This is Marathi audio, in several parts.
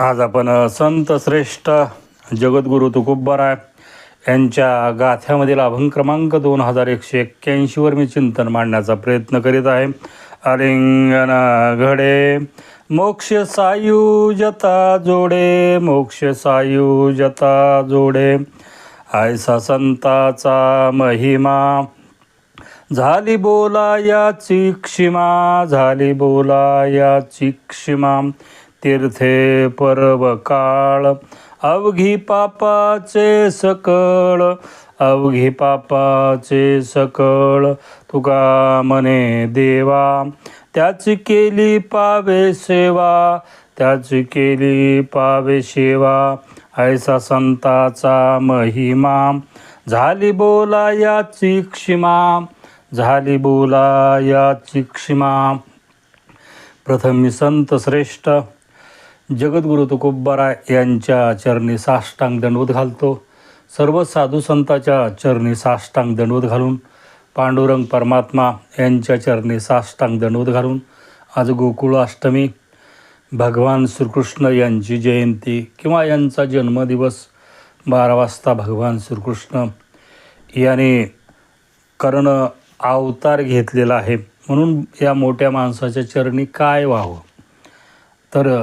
आज आपण संत श्रेष्ठ जगद्गुरु तुकोबाराय यांच्या गाथ्यामधील अभंग क्रमांक दोन हजार एकशे एक्क्याऐंशीवर मी चिंतन मांडण्याचा प्रयत्न करीत आहे. अलिंगन घडे मोक्ष सायुजता जोडे मोक्ष सायुजता जोडे. आयसा संताचा महिमा झाली बोला याची क्षिमा झाली बोला याची क्षिमा. तीर्थे पर्व काळ अवघी पापाचे सकळ अवघी पापाचे सकळ. तुका मने देवा त्याची केली पावे सेवा त्याची केली पावे सेवा. ऐसा संताचा महिमा झाली बोला याची क्षिमा झाली बोला याची क्षिमा. प्रथमी संत श्रेष्ठ जगद्गुरु तुकोबारा यांच्या चरणी साष्टांग दंडवत घालतो. सर्व साधू संताच्या चरणी साष्टांग दंडवत घालून पांडुरंग परमात्मा यांच्या चरणी साष्टांग दंडवत घालून आज गोकुळाष्टमी भगवान श्रीकृष्ण यांची जयंती किंवा यांचा जन्मदिवस बारा वाजता भगवान श्रीकृष्ण याने कर्ण अवतार घेतलेला आहे. म्हणून या मोठ्या माणसाच्या चरणी काय व्हावं? तर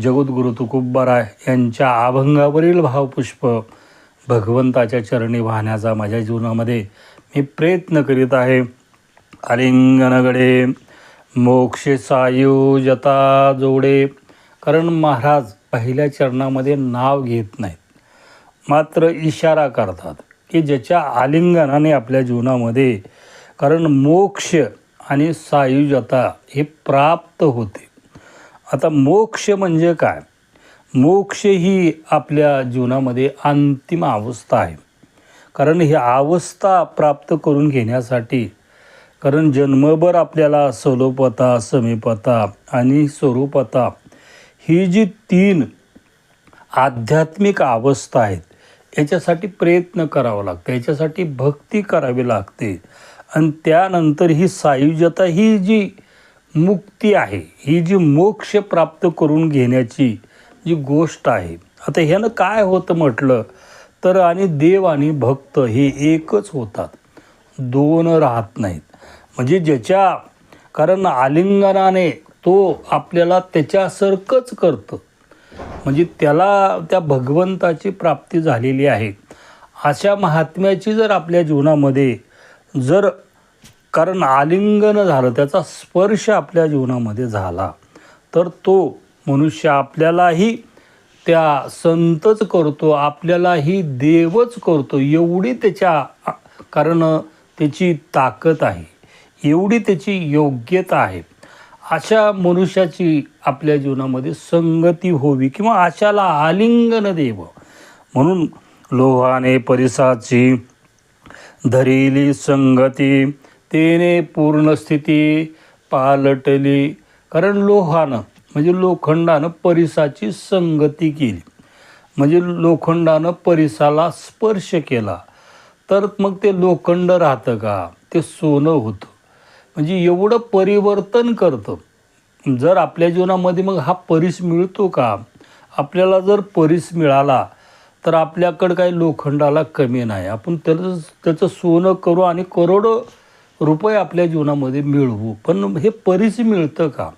जगद्गुरु तुकोबाराय यांच्या अभंगावरील भावपुष्प भगवंताच्या चरणी वाहण्याचा माझ्या जीवनामध्ये मी प्रयत्न करीत आहे. आलिंगनगडे मोक्ष सायुजता जोडे कारण महाराज पहिल्या चरणामध्ये नाव घेत नाहीत. मात्र इशारा करतात की ज्याच्या आलिंगनाने आपल्या जीवनामध्ये कारण मोक्ष आणि सायुजता हे प्राप्त होते. आता मोक्ष म्हणजे काय? मोक्ष ही आपल्या जीवनामध्ये अंतिम अवस्था आहे. कारण ही अवस्था प्राप्त करून घेण्यासाठी कारण जन्मभर आपल्याला सलोपता समीपता आणि स्वरूपता ही जी तीन आध्यात्मिक अवस्था आहेत याच्यासाठी प्रयत्न करावा लागतो याच्यासाठी भक्ती करावी लागते. आणि त्यानंतर ही सायुज्यता ही जी मुक्ती आहे. ही जी मोक्ष प्राप्त करून घेण्याची जी गोष्ट आहे. आता ह्यानं काय होतं म्हटलं तर आणि देव आणि भक्त हे एकच होतात. दोन राहत नाहीत. म्हणजे ज्याच्या कारण आलिंगनाने तो आपल्याला त्याच्यासारखंच करतं. म्हणजे त्याला त्या भगवंताची प्राप्ती झालेली आहे. अशा महात्म्याची जर आपल्या जीवनामध्ये जर कारण आलिंगन झालं त्याचा स्पर्श आपल्या जीवनामध्ये झाला. तर तो मनुष्य आपल्यालाही त्या संतच करतो आपल्यालाही देवच करतो. एवढी त्याच्या कारण त्याची ताकद आहे. एवढी त्याची योग्यता आहे. अशा मनुष्याची आपल्या जीवनामध्ये संगती होवी किंवा अशाला आलिंगन देव. म्हणून लोहाने परिसाची धरिली संगती तेने पूर्ण स्थिती पालटली. कारण लोहानं म्हणजे लोखंडानं परिसाची संगती केली. म्हणजे लोखंडानं परिसाला स्पर्श केला. तर मग ते लोखंड राहतं का? ते सोनं होतं. म्हणजे एवढं परिवर्तन करतं. जर आपल्या जीवनामध्ये मग हा परीस मिळतो का? आपल्याला जर परिस मिळाला तर आपल्याकडं काही लोखंडाला कमी नाही. आपण त्याचं त्याचं सोनं करू आणि करोडो रुपये आपल्या जीवनामध्ये मिळवू. पण हे परीच मिळतं का?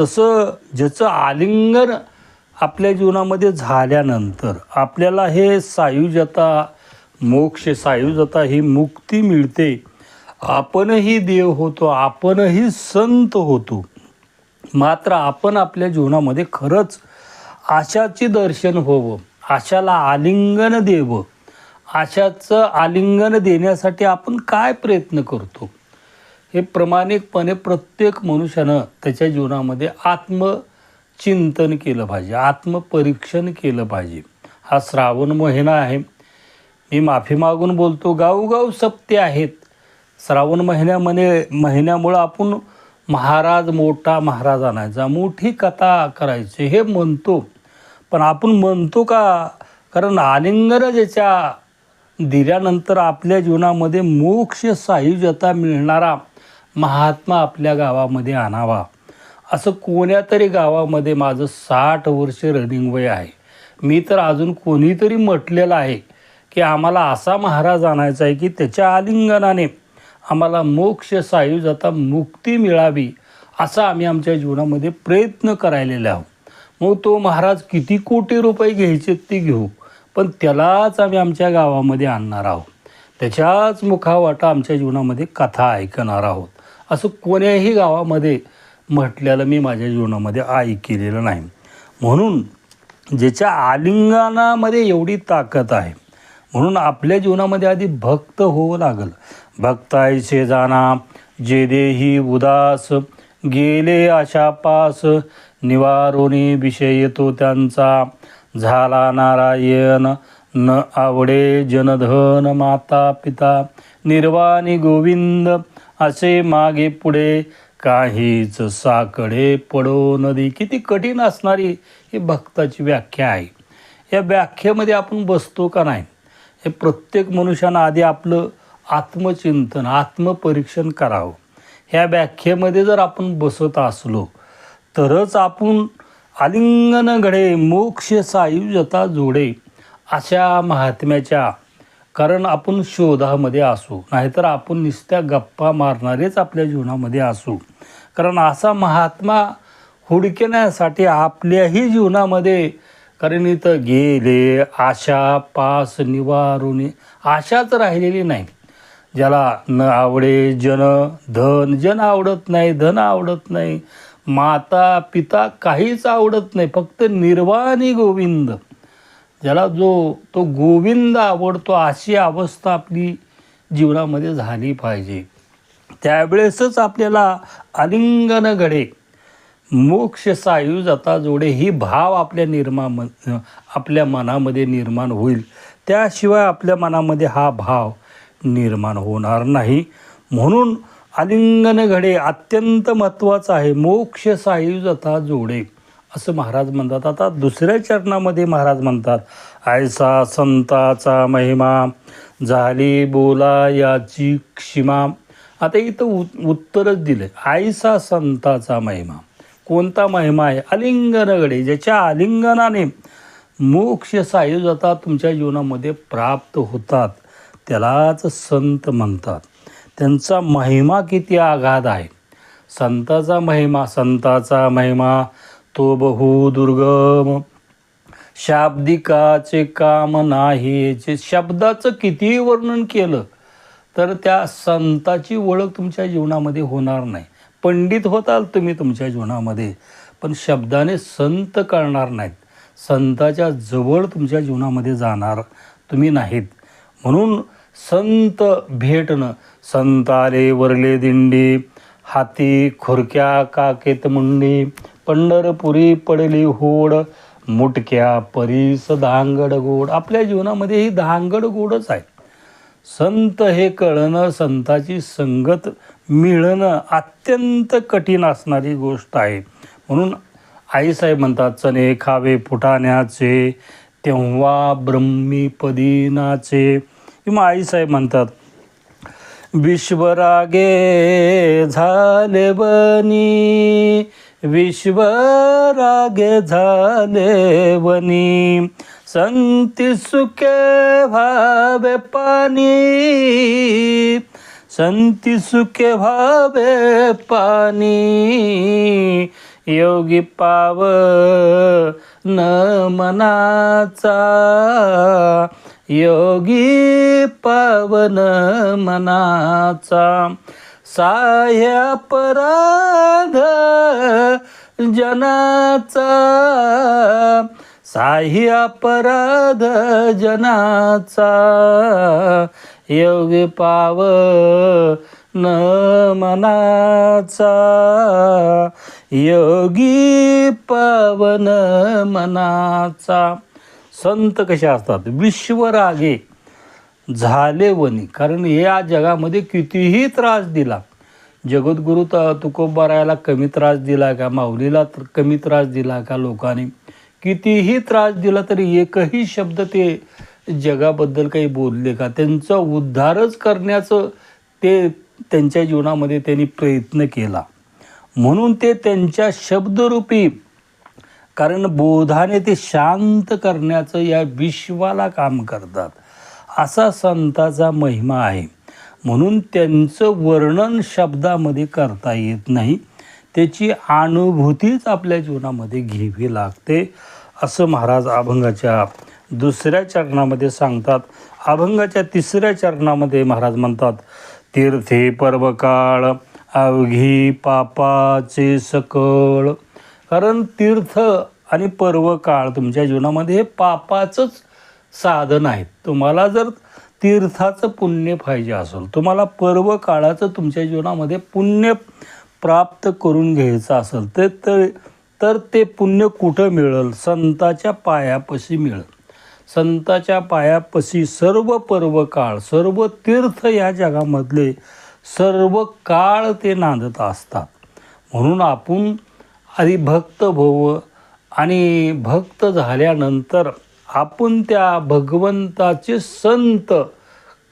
तसं ज्याचं आलिंगन आपल्या जीवनामध्ये झाल्यानंतर आपल्याला हे सायुजता मोक्ष सायुजता ही मुक्ती मिळते. आपणही देव होतो आपणही संत होतो. मात्र आपण आपल्या जीवनामध्ये खरंच आशाचे दर्शन व्हावं आशाला आलिंगन द्यावं आशाचं आलिंगन देण्यासाठी आपण काय प्रयत्न करतो? हे प्रामाणिकपणे प्रत्येक मनुष्यानं त्याच्या जीवनामध्ये आत्मचिंतन केलं पाहिजे आत्मपरीक्षण केलं पाहिजे. हा श्रावण महिना आहे. मी माफी मागून बोलतो गावगाव सप्ते आहेत. श्रावण महिन्यामध्ये महिन्यामुळं आपण महाराज मोठा महाराज आणायचा मोठी कथा करायची हे म्हणतो. पण आपण म्हणतो का? कारण आलिंगन ज्याच्या दिल्यानंतर आपल्या जीवनामध्ये मोक्ष सायुजता मिळणारा महात्मा आपल्या गावामध्ये आणावा. असं कोण्या तरी गावामध्ये माझं साठ वर्ष रनिंग वय आहे. मी तर अजून कोणीतरी म्हटलेलं आहे की आम्हाला असा महाराज आणायचा आहे की त्याच्या आलिंगनाने आम्हाला मोक्ष सायुजाता मुक्ती मिळावी असा आम्ही आमच्या जीवनामध्ये प्रयत्न करायलेले आहोत. मग तो महाराज किती कोटी रुपये घ्यायचे ते घेऊ. पण त्यालाच आम्ही आमच्या गावामध्ये आणणार आहोत. त्याच्याच मुखावाटा आमच्या जीवनामध्ये कथा ऐकणार आहोत. असं कोण्याही गावामध्ये म्हटलेलं मी माझ्या जीवनामध्ये ऐकलेलं नाही. म्हणून ज्याच्या आलिंगनामध्ये एवढी ताकद आहे म्हणून आपल्या जीवनामध्ये आधी भक्त होवं लागल. भक्तायचे जाना जे देही उदास गेले आशा पास निवारोनी विषय येतो त्यांचा. झाला नारायण न आवडे जनधन माता पिता निर्वाणी गोविंद असे मागे पुढे काहीच साकडे पडो नदी. किती कठीण असणारी ही भक्ताची व्याख्या आहे. या व्याख्येमध्ये आपण बसतो का नाही? हे प्रत्येक मनुष्यानं आधी आपलं आत्मचिंतन आत्मपरीक्षण करावं. ह्या व्याख्येमध्ये जर आपण बसत असलो तरच आपण आलिंगन घडे मोक्ष सायुजता जोडे अशा महात्म्याच्या कारण आपण शोधामध्ये असू नाहीतर आपण नुसत्या गप्पा मारणारेच आपल्या जीवनामध्ये असू. कारण असा महात्मा हुडकण्यासाठी आपल्याही जीवनामध्ये कारण इथं गेले आशा पास निवारुनी आशाच राहिलेली नाही. ज्याला न आवडे जन धन जन आवडत नाही धन आवडत नाही. माता पिता काहीच आवडत नाही फक्त निर्वाणी गोविंद. ज्याला जो तो गोविंद आवडतो अशी अवस्था आपली जीवनामध्ये झाली पाहिजे. त्यावेळेसच आपल्याला अलिंगन घडे. मोक्ष सायुजता जोडे ही भाव आपल्या निर्माण आपल्या मनामध्ये निर्माण होईल. त्याशिवाय आपल्या मनामध्ये हा भाव निर्माण होणार नाही. म्हणून आलिंगन घडे अत्यंत महत्त्वाचं आहे. मोक्ष सायुजता जोडे. असं महाराज म्हणतात. आता दुसऱ्या चरणामध्ये महाराज म्हणतात आयसा संताचा महिमा झाली बोला याची क्षिमा. आता इथं उ उत्तरच दिलं आयसा संताचा महिमा. कोणता महिमा आहे? आलिंगन घडे. ज्याच्या आलिंगनाने मोक्ष सायुजता तुमच्या जीवनामध्ये प्राप्त होतात त्यालाच संत म्हणतात. त्यांचा महिमा किती आघात आहे? संताचा महिमा संताचा महिमा तो बहु दुर्गम. शाब्दिकाचे काम नाही जे शब्दाचं कितीही वर्णन केलं तर त्या संताची ओळख तुमच्या जीवनामध्ये होणार नाही. पंडित होताल तुम्ही तुमच्या जीवनामध्ये पण शब्दाने संत करणार नाहीत. संताच्या जवळ तुमच्या जीवनामध्ये जाणार तुम्ही नाहीत. म्हणून संत भेटणं संताले वरले दिंडी. हाती खुरक्या काकेत मुंडी. पंढरपुरी पडली होड. मुटक्या परीस धांगड गोड. आपल्या जीवनामध्ये ही धांगड गोडच आहे. संत हे कळणं संताची संगत मिळणं अत्यंत कठीण असणारी गोष्ट आहे. म्हणून आईसाहेब म्हणतात चणे खावे फुटाण्याचे तेव्हा ब्रह्मीपदी नाचे किंवा आईसाहेब म्हणतात विश्वरागे झाले बनी विश्वरागे झाले बनी संती सुखे भावे पाणी संती सुखे भावे पाणी योगी पाव न मनाचा योगी पावन मनाचा साह्या पराध जनाचा साह्य अपराध जनाचा योग पाव न मनाचा योगी पावन मनाचा संत कसे असतात? विश्वरागे झाले वनी कारण या जगामध्ये कितीही त्रास दिला जगद्गुरु त तुकोबारायाला कमी त्रास दिला का माऊलीला तर कमी त्रास दिला का लोकांनी कितीही त्रास दिला तरी एकही शब्द ते जगाबद्दल काही बोलले का? त्यांचा उद्धारच करण्याचं ते त्यांच्या जीवनामध्ये त्यांनी प्रयत्न केला. म्हणून ते त्यांच्या शब्दरूपी कारण बोधाने ते शांत करण्याचं या विश्वाला काम करतात. असा संताचा महिमा आहे. म्हणून त्यांचं वर्णन शब्दामध्ये करता येत नाही. त्याची अनुभूतीच आपल्या जीवनामध्ये घ्यावी लागते असं महाराज अभंगाच्या दुसऱ्या चरणामध्ये सांगतात. अभंगाच्या तिसऱ्या चरणामध्ये महाराज म्हणतात तीर्थे पर्वकाळ अवघी पापाचे सकळ. कारण तीर्थ आणि पर्वकाळ तुमच्या जीवनामध्ये हे पापाचंच साधन आहेत. तुम्हाला जर तीर्थाचं पुण्य पाहिजे असेल तुम्हाला पर्व काळाचं तुमच्या जीवनामध्ये पुण्य प्राप्त करून घ्यायचं असेल तर तर तर ते पुण्य कुठं मिळेल? संताच्या पायापाशी मिळेल. संताच्या पायापाशी सर्व पर्व काळ सर्व तीर्थ या जगामधले सर्व काळ ते नांदत असतात. म्हणून आपण आधी भक्त भव आणि भक्त झाल्यानंतर आपण त्या भगवंताचे संत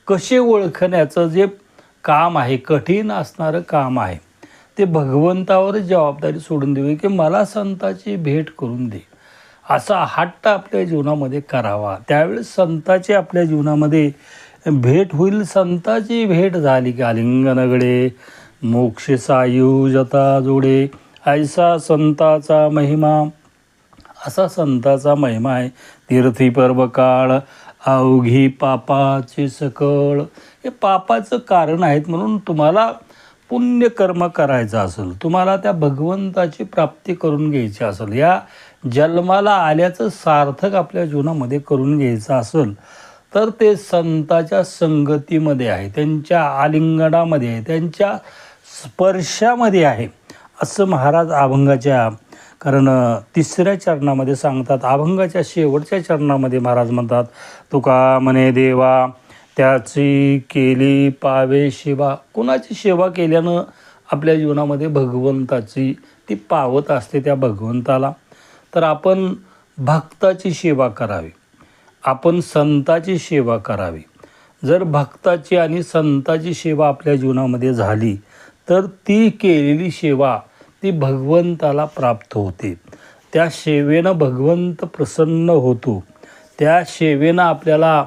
कसे ओळखण्याचं जे काम आहे कठीण असणारं काम आहे ते भगवंतावरच जबाबदारी सोडून देऊ की मला संताची भेट करून दे. असा हट्ट आपल्या जीवनामध्ये करावा. त्यावेळेस संताची आपल्या जीवनामध्ये भेट होईल. संताची भेट झाली की आलिंगनगडे मोक्षसायुजता जोडे. ऐसा संताचा महिमा असा संताचा महिमा आहे. तीर्थी पर्व काळ अवघी पापाचे सकळ. हे पापाचं कारण आहेत म्हणून तुम्हाला पुण्यकर्म करायचं असेल तुम्हाला त्या भगवंताची प्राप्ती करून घ्यायची असेल या जन्माला आल्याचं सार्थक आपल्या जीवनामध्ये करून घ्यायचं असेल तर ते संताच्या संगतीमध्ये आहे त्यांच्या आलिंगणामध्ये आहे त्यांच्या स्पर्शामध्ये आहे. असं महाराज अभंगाच्या कारण तिसऱ्या चरणामध्ये सांगतात अभंगाच्या शेवटच्या चरणामध्ये महाराज म्हणतात तुका म्हणे देवा त्याची केली पावे सेवा कुणाची सेवा केल्यानं आपल्या जीवनामध्ये भगवंताची ती पावत असते त्या भगवंताला? तर आपण भक्ताची सेवा करावी. आपण संताची सेवा करावी. जर भक्ताची आणि संताची सेवा आपल्या जीवनामध्ये झाली तर ती केलेली सेवा ती भगवंताला प्राप्त होते. त्या सेवेनं भगवंत प्रसन्न होतो. त्या सेवेनं आपल्याला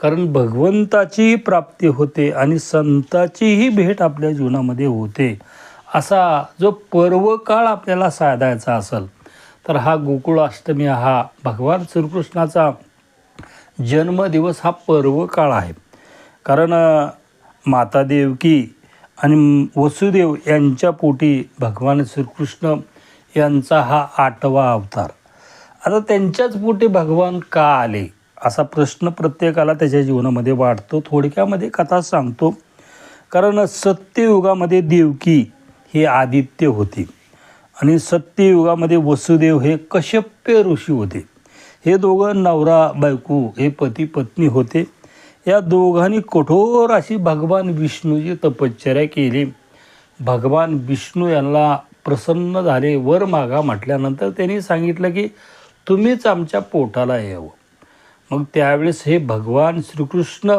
कारण भगवंताचीही प्राप्ती होते आणि संताचीही भेट आपल्या जीवनामध्ये होते. असा जो पर्वकाळ आपल्याला साधायचा असेल तर हा गोकुळाष्टमी हा भगवान श्रीकृष्णाचा जन्मदिवस हा पर्वकाळ आहे. कारण माता देवकी आणि वसुदेव यांच्या पोटी भगवान श्रीकृष्ण यांचा हा आठवा अवतार. आता त्यांच्याच पोटी भगवान का आले? असा प्रश्न प्रत्येकाला त्याच्या जीवनामध्ये वाढतो. थोडक्यामध्ये कथा सांगतो. कारण सत्ययुगामध्ये देवकी हे आदित्य होते. आणि सत्ययुगामध्ये वसुदेव हे कश्यप्य ऋषी होते. हे दोघं नवरा बायको हे पती पत्नी होते. या दोघांनी कठोर अशी भगवान विष्णूची तपश्चर्या केली. भगवान विष्णू यांना प्रसन्न झाले वर मागा म्हटल्यानंतर त्यांनी सांगितलं की तुम्हीच आमच्या पोटाला यावं मग त्यावेळेस हे भगवान श्रीकृष्ण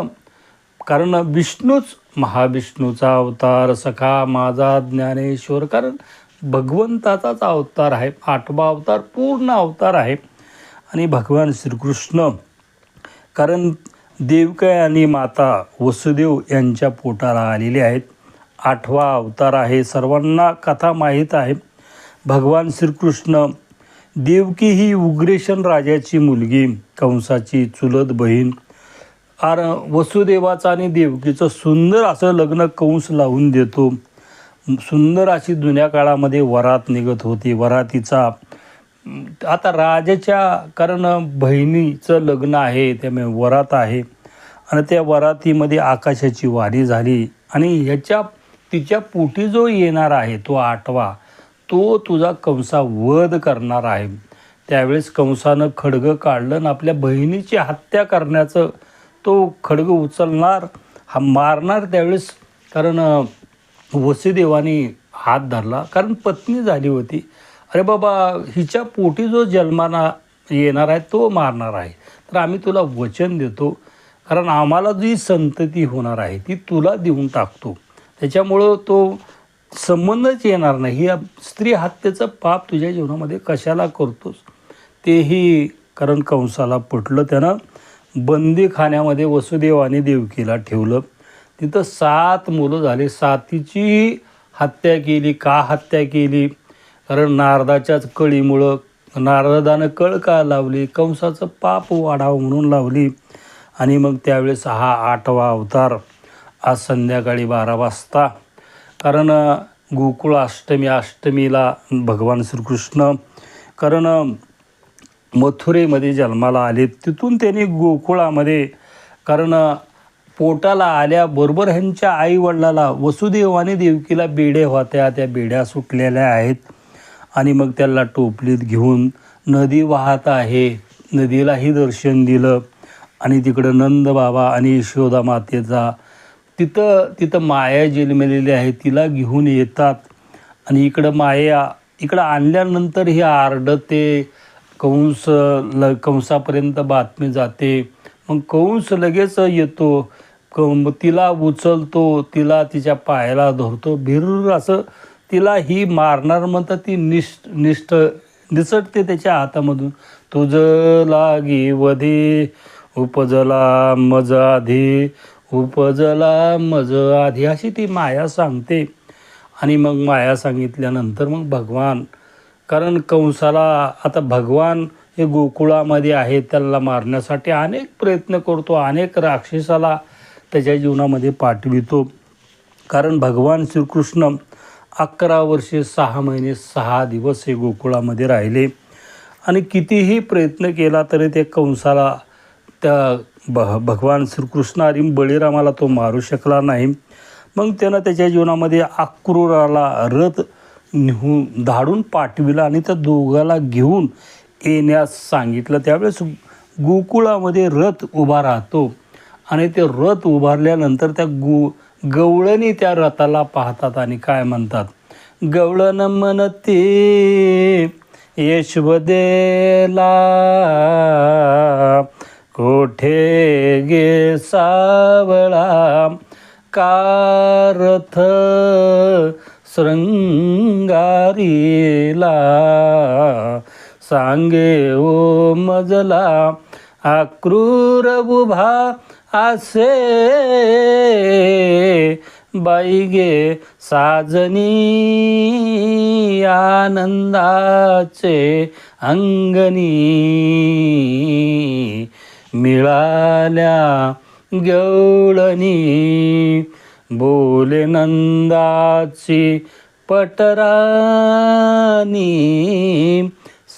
कारण विष्णूच महाविष्णूचा अवतार सखा माझा ज्ञानेश्वर कारण भगवंताचाच अवतार आहे आठवा अवतार पूर्ण अवतार आहे. आणि भगवान श्रीकृष्ण कारण देवकय आणि माता वसुदेव यांच्या पोटाला आलेले आहेत. आठवा अवतार आहे. सर्वांना कथा माहीत आहे. भगवान श्रीकृष्ण देवकी ही उग्रेशन राजाची मुलगी कंसाची चुलत बहीण आर वसुदेवाचं आणि देवकीचं सुंदर असं लग्न कंस लावून देतो. सुंदर अशी जुन्या काळामध्ये वरात निघत होती. वरातीचा आता राजाच्या कारण बहिणीचं लग्न आहे त्यामुळे वरात आहे. आणि त्या वरातीमध्ये आकाशाची वारी झाली. आणि ह्याच्या तिच्या पोटी जो येणार आहे तो आठवा तो तुझा कंसा वध करणार आहे. त्यावेळेस कंसानं खडगं काढलं आणि आपल्या बहिणीची हत्या करण्याचं तो खडग उचलणार हा मारणार त्यावेळेस कारण वसुदेवानी हात धरला. कारण पत्नी झाली होती. अरे बाबा हिच्या पोटी जो जन्माना येणार आहे तो मारणार आहे. तर आम्ही तुला वचन देतो. कारण आम्हाला जी संतती होणार आहे ती तुला देऊन टाकतो. त्याच्यामुळं तो संबंधच येणार नाही. या स्त्री हत्येचं पाप तुझ्या जीवनामध्ये कशाला करतोस? तेही कारण कंसाला पटलं. त्यानं बंदीखान्यामध्ये वसुदेवाने देवकीला ठेवलं. तिथं सात मुलं झाली. सातीची हत्या केली का हत्या केली? कारण नारदाच्याच कळीमुळं नारदानं कळ का लावली? कंसाचं पाप वाढावं म्हणून लावली. आणि मग त्यावेळेस हा आठवा अवतार आज संध्याकाळी बारा वाजता. कारण गोकुळ अष्टमी अष्टमीला भगवान श्रीकृष्ण कारण मथुरेमध्ये जन्माला आले. तिथून त्यांनी गोकुळामध्ये कारण पोटाला आल्याबरोबर ह्यांच्या आईवडिलाला वसुदेवाने देवकीला बेड्या होत्या. त्या बेड्या सुटलेल्या आहेत. आणि मग त्याला टोपलीत घेऊन नदी वाहत आहे. नदीलाही दर्शन दिलं. आणि तिकडं नंद बाबा आणि यशोदा मातेचा तिथं तिथं माया जन्मलेली आहे. तिला घेऊन येतात. आणि इकडं माया इकडं आणल्यानंतर हे आरडते. कंस ल कंसापर्यंत बातमी जाते. मग कंस लगेच येतो. क तिला उचलतो. तिला तिच्या पायाला धरतो. भिर असं तिला ही मारणार म्हणतात ती निष्ठ निष्ठ निसटते त्याच्या हातामधून. तुझ लागी वधी उपजला मज आधी उपजला मज आधी अशी ती माया सांगते. आणि मग माया सांगितल्यानंतर मग भगवान कारण कंसाला आता भगवान हे गोकुळामध्ये आहे त्याला मारण्यासाठी अनेक प्रयत्न करतो अनेक राक्षसाला त्याच्या जीवनामध्ये पाठवितो. कारण भगवान श्रीकृष्ण अकरा वर्षे सहा महिने सहा दिवस हे गोकुळामध्ये राहिले. आणि कितीही प्रयत्न केला तरी ते कंसाला त्या भ भगवान श्रीकृष्ण आणि बळीरामाला तो मारू शकला नाही. मग त्यानं त्याच्या जीवनामध्ये आक्रूराला रथ निहून धाडून पाठविला आणि त्या दोघाला घेऊन येण्यास सांगितलं. त्यावेळेस गोकुळामध्ये रथ उभा राहतो. आणि ते रथ उभारल्यानंतर त्या गो गवळणी त्या रथाला पाहतात आणि काय म्हणतात? गवळण म्हणते यशवदेला कोठे गे सावळा? कारथ शृंगारीला? सांगे ओ मजला आक्रूर उभा असे बाईगे साजनी आनंदाचे अंगणी मिळाल्या गवळणी बोले नंदाची पटरानी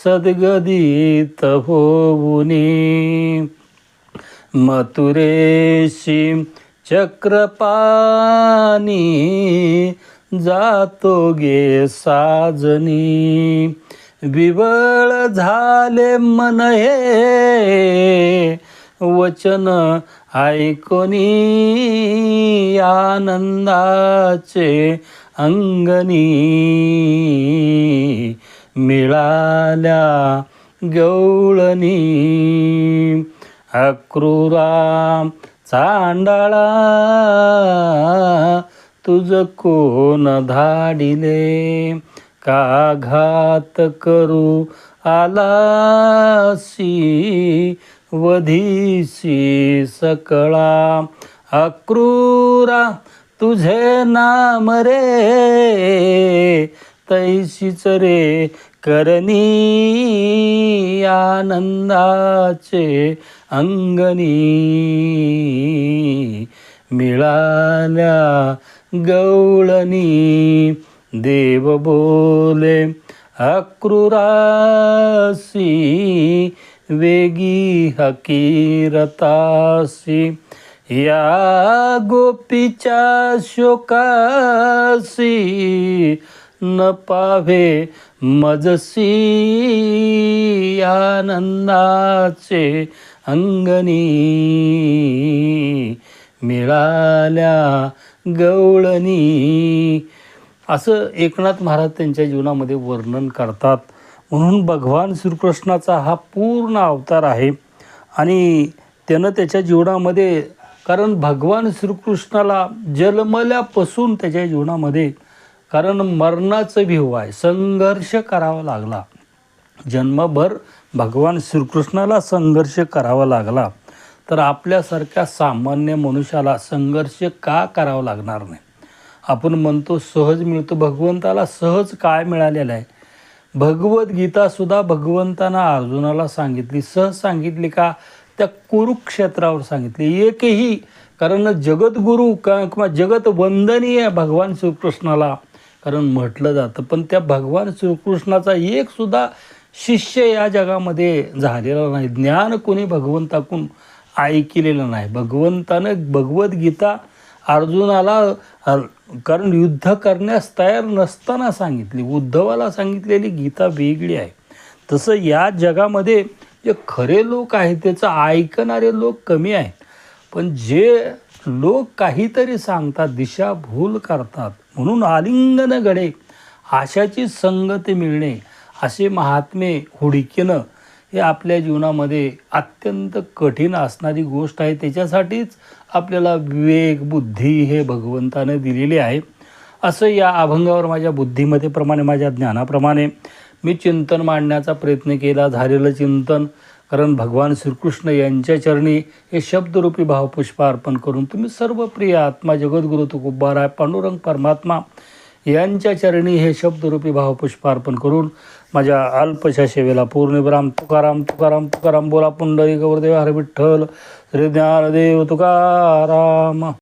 सद्गदित होऊनी. मथुरेशी चक्रपाणी जातो गे साजनी. विवळ झाले मन हे वचन ऐकोनी आनंदाचे अंगणी मिळाल्या गौळणी अक्रूरा चांडाळा तुझ कोण धाडिले? का घात करू आलासी वधीसी सकळा? अक्रूरा तुझे नाम रे तैशीच रे करणी आनंदाचे अंगणी मिळाल्या गवळणी देव बोले अक्रुरासी वेगी हकीरतासी या गोपीच्या शोकासी न पावे मजसी आनंदाचे अंगणी. मिळाल्या गवळणी. असं एकनाथ महाराज त्यांच्या जीवनामध्ये वर्णन करतात. म्हणून भगवान श्रीकृष्णाचा हा पूर्ण अवतार आहे. आणि त्यानं त्याच्या जीवनामध्ये कारण भगवान श्रीकृष्णाला जन्मल्यापासून त्याच्या जीवनामध्ये कारण मरणाचं भिव आहे संघर्ष करावा लागला. जन्मभर भगवान श्रीकृष्णाला संघर्ष करावा लागला. तर आपल्यासारख्या सामान्य मनुष्याला संघर्ष का करावा लागणार नाही? आपण म्हणतो सहज मिळतो. भगवंताला सहज काय मिळालेलं आहे? भगवद्गीतासुद्धा भगवंतानं अर्जुनाला सांगितली. सहज सांगितली का? त्या कुरुक्षेत्रावर सांगितली. एकही कारण जगद्गुरू का किंवा जगत वंदनीय भगवान श्रीकृष्णाला कारण म्हटलं जातं. पण त्या भगवान श्रीकृष्णाचा एक सुद्धा शिष्य या जगामध्ये झालेला नाही. ज्ञान कोणी भगवंताकून ऐकलेलं नाही. भगवंतानं भगवद्गीता अर्जुनाला कारण युद्ध करण्यास तयार नसताना सांगितली. उद्धवाला सांगितलेली गीता वेगळी आहे. तसं या जगामध्ये जे खरे लोक आहेत त्याचं ऐकणारे लोक कमी आहेत. पण जे लोक काहीतरी सांगतात दिशाभूल करतात म्हणून आलिंगन घडे आशाची संगती मिळणे असे महात्मे हुडकीनं हे आपल्या जीवनामध्ये अत्यंत कठीण असणारी गोष्ट आहे. त्याच्यासाठीच आपल्याला विवेक बुद्धी हे भगवंताने दिलेली आहे. असं या अभंगावर माझ्या बुद्धीमतेप्रमाणे माझ्या ज्ञानाप्रमाणे मी चिंतन मांडण्याचा प्रयत्न केला. झालेलं चिंतन कारण भगवान श्रीकृष्ण यांच्या चरणी हे शब्दरूपी भावपुष्प अर्पण करून तुम्ही सर्व प्रिय आत्मा जगद्गुरु तुकोबाराय पांडुरंग परमात्मा यांच्या चरणी हे शब्दरूपी भावपुष्प अर्पण करून माझ्या अल्पशा सेवेला पूर्णविराम. तुकाराम तुकाराम तुकाराम बोला पुंडरी गौरदेव हरविठ्ठल श्री ज्ञानदेव तुकाराम.